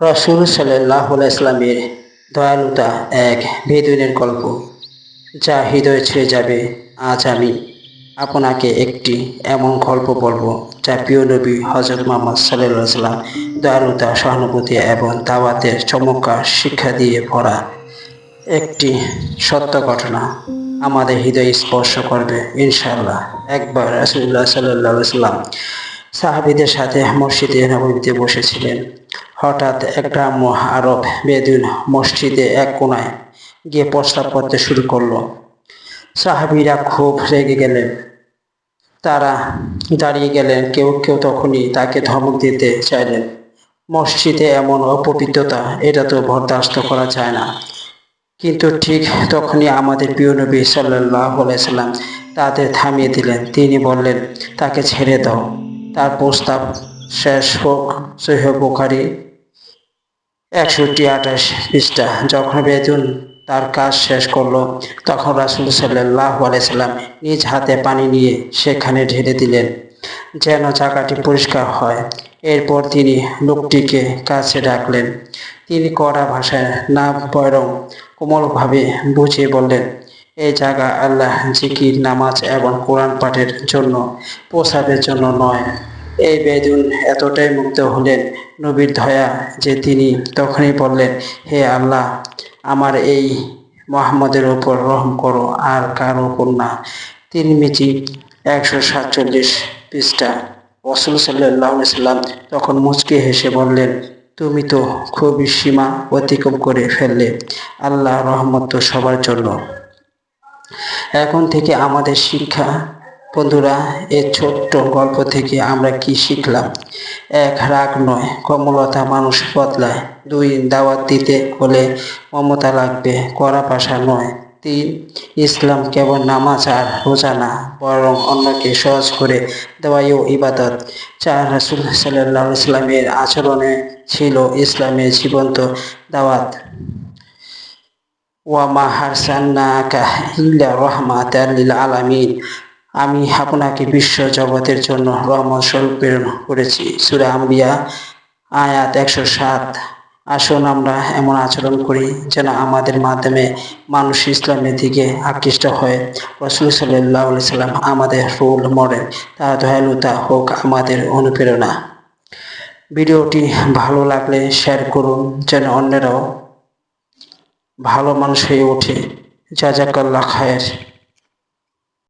রসুল সাল্লাহ ইসলামের দয়ালুতা এক বেদুইনের গল্প, যা হৃদয় ছুঁয়ে যাবে, আজ আমি আপনাকে একটি এমন গল্প বলব, যা প্রিয় নবী হজরত মোহাম্মদ সাল্লাহ সাল্লাম দয়ালুতা, সহানুভূতি এবং দাওয়াতের চমৎকার শিক্ষা দিয়ে ভরা একটি সত্য ঘটনা আমাদের হৃদয় স্পর্শ করবে ইনশাল্লাহ একবার রাসুল্লাহ সাল্লাহ সাল্লাম সাহাবিদের সাথে মসজিদে নবীতে বসেছিলেন। হঠাৎ এক গ্রাম্য আরব বেদুন মসজিদে এক কোনায় গিয়ে প্রস্তাব করতে শুরু করল। সাহাবিরা খুব রেগে গেলেন। তারা দাঁড়িয়ে গেলেন, কেউ কেউ তখনই তাকে ধমক দিতে চাইলেন। মসজিদে এমন অপবিত্রতা, এটা তো বরদাস্ত করা যায় না। কিন্তু ঠিক তখনই আমাদের প্রিয় নবী সাল্লাহ সাল্লাম তাদের থামিয়ে দিলেন। তিনি বললেন, তাকে ছেড়ে দাও। তার প্রস্তাব শেষ হোক সহিহ বুখারি। একষট্টি, আঠাশ পৃষ্ঠা। যখন বেদুন তার কাজ শেষ করল, তখন রাসুল সাল্লাহ আলাইসাল্লাম নিজ হাতে পানি নিয়ে সেখানে ঢেলে দিলেন, যেন জায়গাটি পরিষ্কার হয়। এরপর তিনি লোকটিকে কাছে ডাকলেন। তিনি কড়া ভাষায় না বরং কোমলভাবে বুঝিয়ে বললেন এই জায়গা আল্লাহ জিকির, নামাজ এবং কোরআন পাঠের জন্য প্রসাবের জন্য নয়। এই বেদুন এতটাই মুক্ত হলেন নবীর ধয়া যে তিনি তখনই বললেন, হে আল্লাহ, আমার এই মোহাম্মদের ওপর রহম করো, আর কার ওপর না। তিন মিচি একশো সাতচল্লিশ পৃষ্ঠা। রসুল সাল্লাহ সাল্লাম তখন মুচকে হেসে বললেন, তুমি তো খুবই সীমা অতিক্রম করে ফেললে, আল্লাহ রহমত তো সবার জন্য। এখন থেকে আমাদের শিক্ষা বন্ধুরা এই ছোট্ট গল্প থেকে আমরা কি শিখলাম? এক রাগ নয়, কমলতা মানুষ বদলায়। দুই, দাওয়াত দিতে হলে মমতা লাগবে, কড়া পাশা নয়। তিন, ইসলাম কেবল নামাজ আর রোজা না, বরং অন্যকে সহজ করে দেওয়াইও ইবাদত। চার, রাসুল সাল্লাহ ইসলামের আচরণে ছিল ইসলামের জীবন্ত দাওয়াত। ওয়ামা হারসান্নাকা ইল্লা রহমাতাল লিল আলামিন। আমি আপনাকে বিশ্ব জগতের জন্য রহমত স্বরূপ প্রেরণ করেছি। সুরা আম্বিয়া, আয়াত একশো সাত। আসুন আমরা এমন আচরণ করি যেন আমাদের মাধ্যমে মানুষ ইসলামের দিকে আকৃষ্ট হয়। রসুল সাল্লাহ সাল্লাম আমাদের রোল মডেল তার দয়ালুতা হোক আমাদের অনুপ্রেরণা। ভিডিওটি ভালো লাগলে শেয়ার করুন যেন অন্যরাও ভালো মানুষ হয়ে ওঠে। জাজাকাল্লা খায়ের।